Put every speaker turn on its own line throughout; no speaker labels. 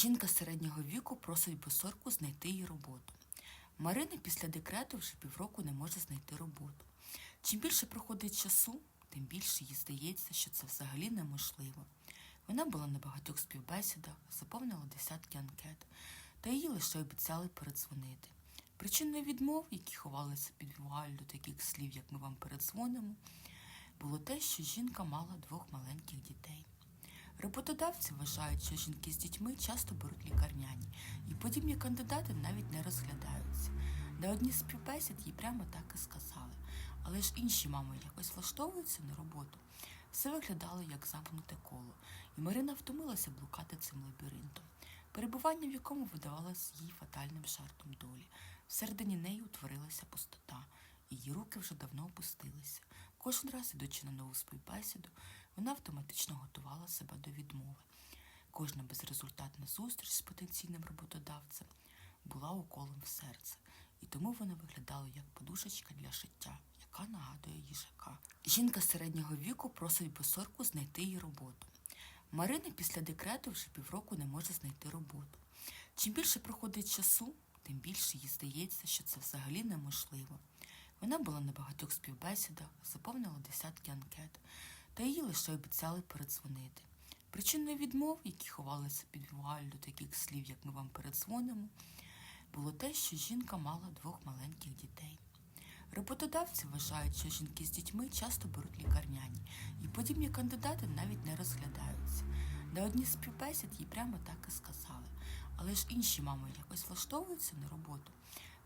Жінка середнього віку просить босорку знайти їй роботу. Марина після декрету вже півроку не може знайти роботу. Чим більше проходить часу, тим більше їй здається, що це взагалі неможливо. Вона була на багатьох співбесідах, заповнила десятки анкет, та їй лише обіцяли передзвонити. Причиною відмов, які ховалися під вуаллю таких слів, як ми вам передзвонимо, було те, що жінка мала двох маленьких дітей. Роботодавці вважають, що жінки з дітьми часто беруть лікарняні, і подібні кандидати навіть не розглядаються. На одній з співбесід їй прямо так і сказали. Але ж інші мами якось влаштовуються на роботу. Все виглядало як замкнуте коло, і Марина втомилася блукати цим лабіринтом, перебування в якому видавалось їй фатальним жартом долі. Всередині неї утворилася пустота, її руки вже давно опустилися. Кожен раз, ідучи на нову співбесіду, вона автоматично готувала себе до відмови. Кожна безрезультатна зустріч з потенційним роботодавцем була уколом в серце, і тому вона виглядала як подушечка для шиття, яка нагадує їжака. Жінка середнього віку просить босорку знайти їй роботу. Марина після декрету вже півроку не може знайти роботу. Чим більше проходить часу, тим більше їй здається, що це взагалі неможливо. Вона була на багатьох співбесідах, заповнила десятки анкет, та їй лише обіцяли передзвонити. Причиною відмов, які ховалися під вуаллю таких слів, як ми вам передзвонимо, було те, що жінка мала двох маленьких дітей. Роботодавці вважають, що жінки з дітьми часто беруть лікарняні, і подібні кандидати навіть не розглядаються. На одній співбесід їй прямо так і сказали. Але ж інші мами якось влаштовуються на роботу.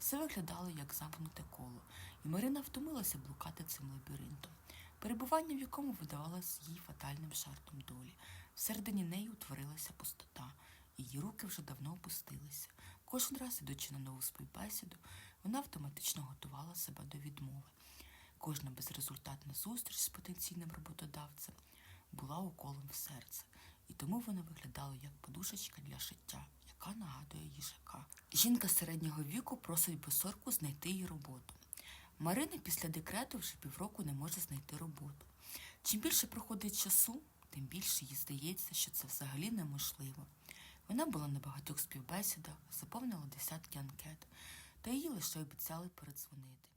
Все виглядало як замкнуте коло, і Марина втомилася блукати цим лабіринтом, перебування в якому видавалось їй фатальним жартом долі. Всередині неї утворилася пустота, її руки вже давно опустилися. Кожен раз, ідучи на нову співбесіду, вона автоматично готувала себе до відмови. Кожна безрезультатна зустріч з потенційним роботодавцем була уколом в серце, і тому вона виглядала як подушечка для шиття, яка нагадує їжака. Жінка середнього віку просить босорку знайти їй роботу. Марина після декрету вже півроку не може знайти роботу. Чим більше проходить часу, тим більше їй здається, що це взагалі неможливо. Вона була на багатьох співбесідах, заповнила десятки анкет, та їй лише обіцяли передзвонити.